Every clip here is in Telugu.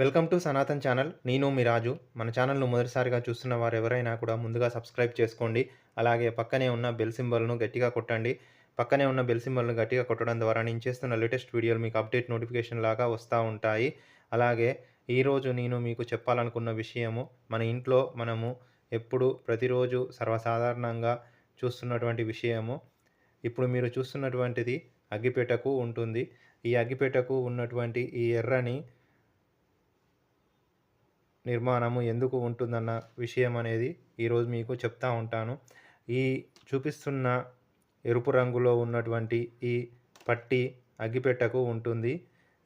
Welcome to Sanatan channel. నేను మీ రాజు. మన ఛానల్ను మొదటిసారిగా చూస్తున్న వారు ఎవరైనా కూడా ముందుగా సబ్స్క్రైబ్ చేసుకోండి. అలాగే పక్కనే ఉన్న బెల్ సింబల్ను గట్టిగా కొట్టండి. పక్కనే ఉన్న బెల్ సింబల్ను గట్టిగా కొట్టడం ద్వారా నేను చేస్తున్న లేటెస్ట్ వీడియోలు మీకు అప్డేట్ నోటిఫికేషన్ లాగా వస్తూ ఉంటాయి. అలాగే ఈరోజు నేను మీకు చెప్పాలనుకున్న విషయము మన ఇంట్లో మనము ఎప్పుడు ప్రతిరోజు సర్వసాధారణంగా చూస్తున్నటువంటి విషయము. ఇప్పుడు మీరు చూస్తున్నటువంటిది అగ్గిపేటకు ఉంటుంది. ఈ అగ్గిపేటకు ఉన్నటువంటి ఈ ఎర్రని నిర్మాణము ఎందుకు ఉంటుందన్న విషయం అనేది ఈరోజు మీకు చెప్తా ఉంటాను. ఈ చూపిస్తున్న ఎరుపు రంగులో ఉన్నటువంటి ఈ పట్టి అగ్గిపెట్టకు ఉంటుంది.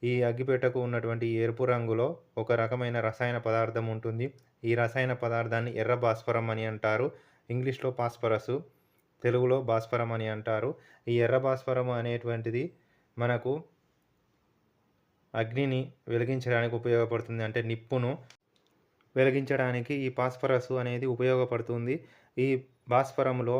ఈ అగ్గిపెట్టకు ఉన్నటువంటి ఎరుపు రంగులో ఒక రకమైన రసాయన పదార్థం ఉంటుంది. ఈ రసాయన పదార్థాన్ని ఎర్ర భాస్వరం అని అంటారు. ఇంగ్లీష్లో పాస్పరసు తెలుగులో భాస్వరం అని అంటారు. ఈ ఎర్ర భాస్వరం అనేటువంటిది మనకు అగ్నిని వెలిగించడానికి ఉపయోగపడుతుంది. అంటే నిప్పును వెలిగించడానికి ఈ పాస్ఫరస్ అనేది ఉపయోగపడుతుంది. ఈ భాస్వరంలో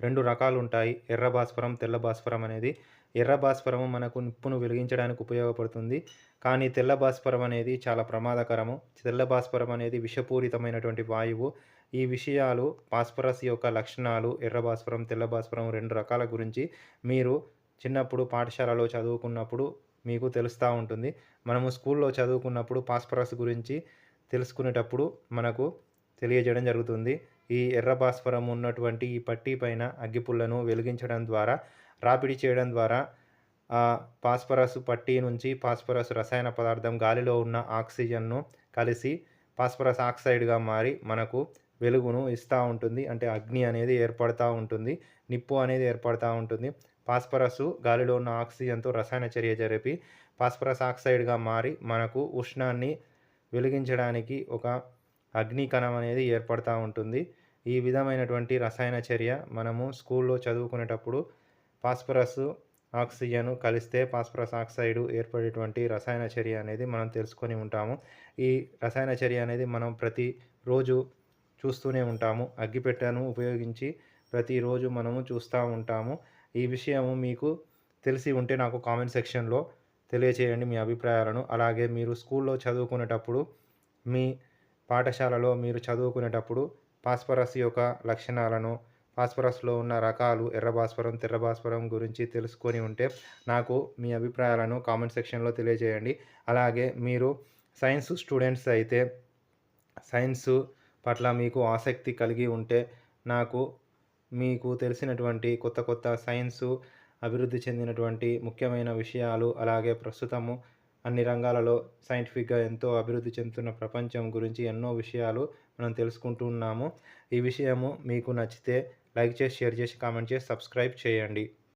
రెండు రకాలు ఉంటాయి ఎర్ర భాస్వరం తెల్ల భాస్వరం అనేది. ఎర్ర భాస్వరము మనకు నిప్పును వెలిగించడానికి ఉపయోగపడుతుంది. కానీ తెల్ల భాస్వరం అనేది చాలా ప్రమాదకరము. తెల్ల భాస్వరం అనేది విషపూరితమైనటువంటి వాయువు. ఈ విషయాలు పాస్పరస్ యొక్క లక్షణాలు ఎర్ర భాస్వరం తెల్ల భాస్వరం రెండు రకాల గురించి మీరు చిన్నప్పుడు పాఠశాలలో చదువుకున్నప్పుడు మీకు తెలుస్తూ ఉంటుంది. మనము స్కూల్లో చదువుకున్నప్పుడు పాస్పరస్ గురించి తెలుసుకునేటప్పుడు మనకు తెలియజేయడం జరుగుతుంది. ఈ ఎర్ర భాస్వరం ఉన్నటువంటి ఈ పట్టీ పైన అగ్గిపుల్లను వెలిగించడం ద్వారా రాపిడి చేయడం ద్వారా ఆ పాస్పరస్ పట్టీ నుంచి పాస్పరస్ రసాయన పదార్థం గాలిలో ఉన్న ఆక్సిజన్ను కలిసి పాస్పరస్ ఆక్సైడ్గా మారి మనకు వెలుగును ఇస్తూ ఉంటుంది. అంటే అగ్ని అనేది ఏర్పడుతూ ఉంటుంది. నిప్పు అనేది ఏర్పడుతూ ఉంటుంది. పాస్పరస్ గాలిలో ఉన్న ఆక్సిజన్తో రసాయన చర్య జరిపి పాస్పరస్ ఆక్సైడ్గా మారి మనకు ఉష్ణాన్ని వెలిగించడానికి ఒక అగ్ని కణం అనేది ఏర్పడుతూ ఉంటుంది. ఈ విధమైనటువంటి రసాయన చర్య మనము స్కూల్లో చదువుకునేటప్పుడు ఫాస్ఫరస్ ఆక్సిజన్ కలిస్తే ఫాస్ఫరస్ ఆక్సైడ్ ఏర్పడేటువంటి రసాయన చర్య అనేది మనం తెలుసుకొని ఉంటాము. ఈ రసాయన చర్య అనేది మనం ప్రతి రోజు చూస్తూనే ఉంటాము. అగ్గిపెట్టెను ఉపయోగించి ప్రతిరోజు మనము చూస్తూ ఉంటాము. ఈ విషయము మీకు తెలిసి ఉంటే నాకు కామెంట్ సెక్షన్లో తెలియచేయండి మీ అభిప్రాయాలను. అలాగే మీరు స్కూల్లో చదువుకునేటప్పుడు మీ పాఠశాలలో మీరు చదువుకునేటప్పుడు ఫాస్ఫరస్ యొక్క లక్షణాలను ఫాస్ఫరస్లో ఉన్న రకాలు ఎర్ర భాస్వరం తెర్ర భాస్వరం గురించి తెలుసుకొని ఉంటే నాకు మీ అభిప్రాయాలను కామెంట్ సెక్షన్లో తెలియజేయండి అలాగే మీరు సైన్స్ స్టూడెంట్స్ అయితే సైన్స్ పట్ల మీకు ఆసక్తి కలిగి ఉంటే నాకు మీకు తెలిసినటువంటి కొత్త కొత్త సైన్సు అభివృద్ధి చెందినటువంటి ముఖ్యమైన విషయాలు అలాగే ప్రస్తుతము అన్ని రంగాలలో సైంటిఫిక్గా ఎంతో అభివృద్ధి చెందుతున్న ప్రపంచం గురించి ఎన్నో విషయాలు మనం తెలుసుకుంటూ ఉన్నాము. ఈ విషయము మీకు నచ్చితే లైక్ చేసి షేర్ చేసి కామెంట్ చేసి సబ్స్క్రైబ్ చేయండి.